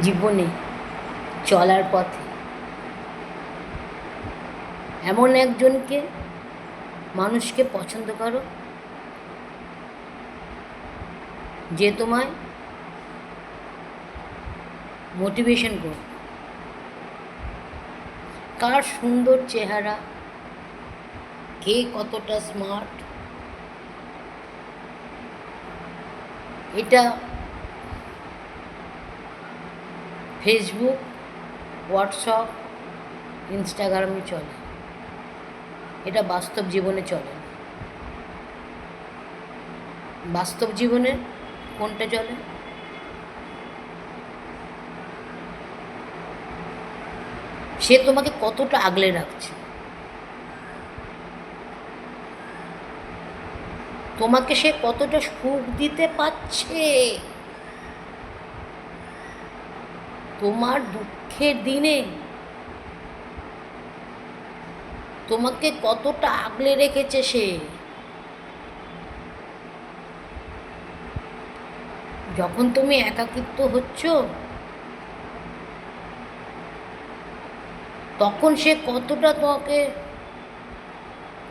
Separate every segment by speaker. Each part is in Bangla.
Speaker 1: জীবনে চলার পথে। এমন একজনকে মানুষকে পছন্দ করো, যে তোমায় মোটিভেশন করবে। কার সুন্দর চেহারা, কে কতটা স্মার্ট এটা ফেসবুক হোয়াটসঅ্যাপ ইনস্টাগ্রামে চলে। এটা বাস্তব জীবনে চলে বাস্তব জীবনে কোনটা চলে? সে তোমাকে কতটা আগলে রাখছে? তোমাকে সে কতটা সুখ দিতে পারছে? তোমার দুঃখের দিনে। তোমাকে কতটা আগলে রেখেছে সে। যখন তুমি একাকিত্ব হচ্ছ, তখন সে কতটা তোমাকে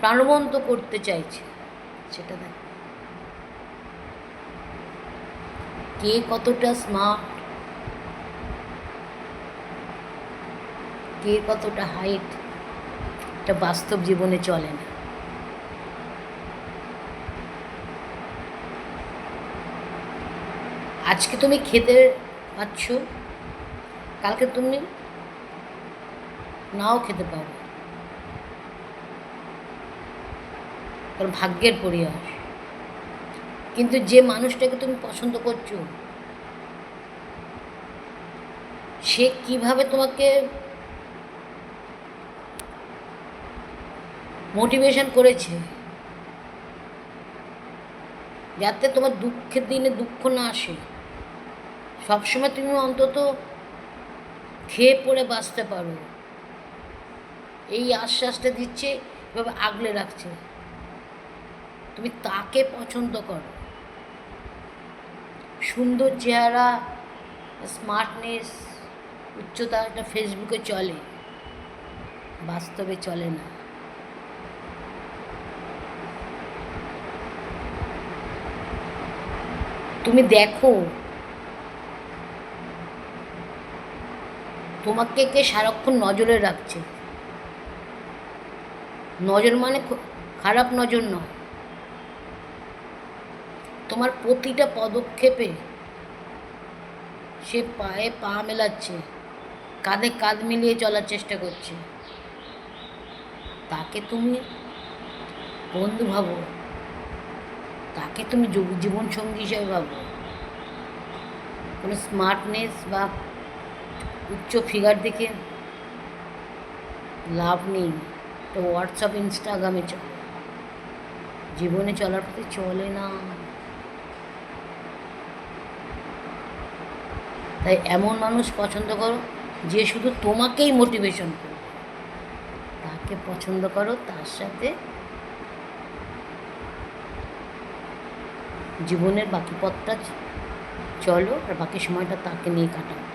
Speaker 1: প্রাণবন্ত করতে চাইছে, সেটা দেখ। কে কতটা স্মার্ট কে কতটা হাইট এটা বাস্তব জীবনে চলে না। আজকে তুমি খেতে পাচ্ছ, কালকে তুমি নাও খেতে পারো কারণ ভাগ্যের পরিহাস। কিন্তু যে মানুষটাকে তুমি পছন্দ করছ, সে কীভাবে তোমাকে মোটিভেশন করেছে। যাতে তোমার দুঃখের দিনে দুঃখ না আসে। সবসময় তুমি অন্তত খেয়ে পড়ে বাঁচতে পারো। এই আশ্বাসটা দিচ্ছে, এভাবে আগলে রাখছে। তুমি তাকে পছন্দ করো। সুন্দর চেহারা স্মার্টনেস উচ্চতা এটা ফেসবুকে চলে। বাস্তবে চলে না। তুমি দেখো। তোমাকে কে সারাক্ষণ নজরে রাখছে? নজর মানে খারাপ নজর নয়। তোমার প্রতিটা পদক্ষেপে সে পায়ে পা মেলাচ্ছে, কাঁধে কাঁধ মিলিয়ে চলার চেষ্টা করছে। তাকে তুমি বন্ধু ভাবো। তাকে তুমি যুগ- জীবনসঙ্গী হিসেবে ভাবো। কোনো স্মার্টনেস বা উচ্চ ফিগার দেখে লাভ নেই। তো হোয়াটসঅ্যাপ ইনস্টাগ্রামে চলে। জীবনে চলার পথে চলে না। তাই এমন মানুষ পছন্দ করো, যে শুধু তোমাকেই মোটিভেশন করবে। তাকে পছন্দ করো, তার সাথে জীবনের বাকি পথটা চলো আর বাকি সময়টা তাকে নিয়ে কাটাও।